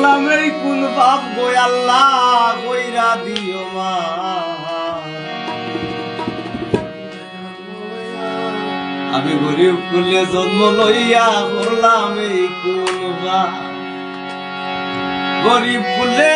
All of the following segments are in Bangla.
করলাম এই কোন বাপ গো, আল্লাহ গইরা দিও মা। আমি গরিব কুলে জন্ম লইয়া করলাম এই কোন গরিব কুলে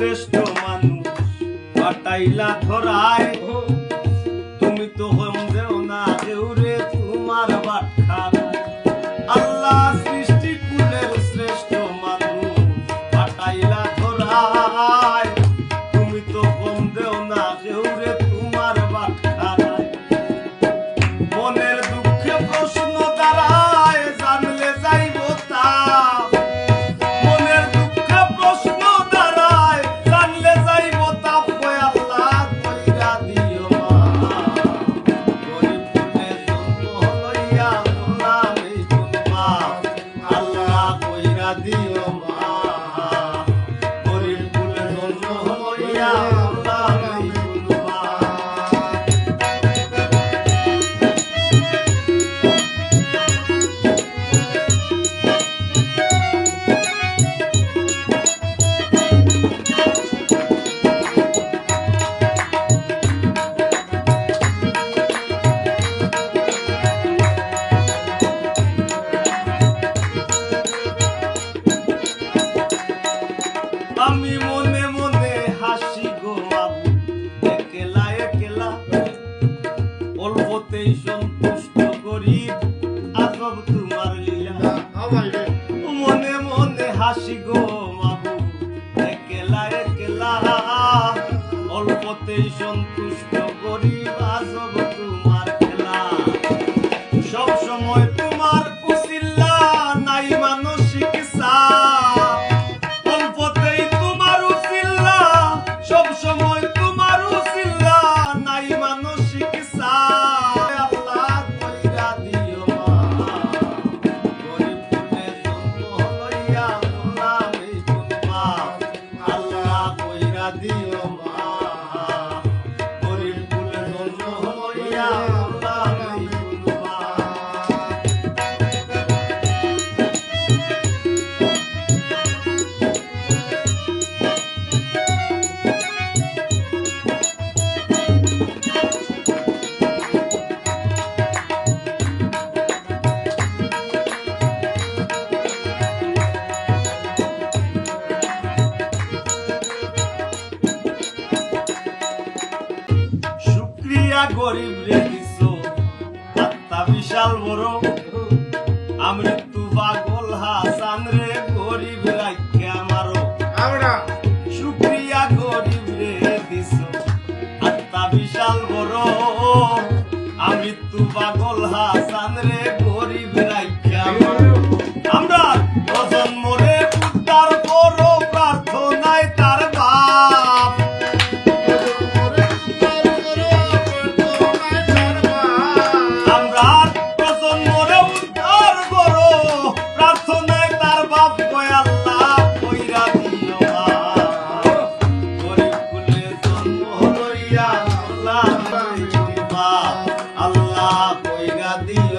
শ্রেষ্ঠ মানুষ পাটাইলা ধরায় তুমি তো হম দেও না দেউরে, তোমার বাটখা আল্লাহ সৃষ্টিকুলের শ্রেষ্ঠ মানুষ পাটাইলা ধরায় তুমি তো হম দেও না দেউরে হাসি গো বাবু একলা একলা। অল্পতেই সন্তুষ্ট গরিব রে দিছো আত্মা বিশাল বড়। আমৃত্যু পাগল হাসান রে গরিব রাখিয়া মারো আমরা। শুক্রিয়া গরিব রে দিছো আত্মা বিশাল বড়। আমৃত্যু পাগল হাসান রে কইরা দিই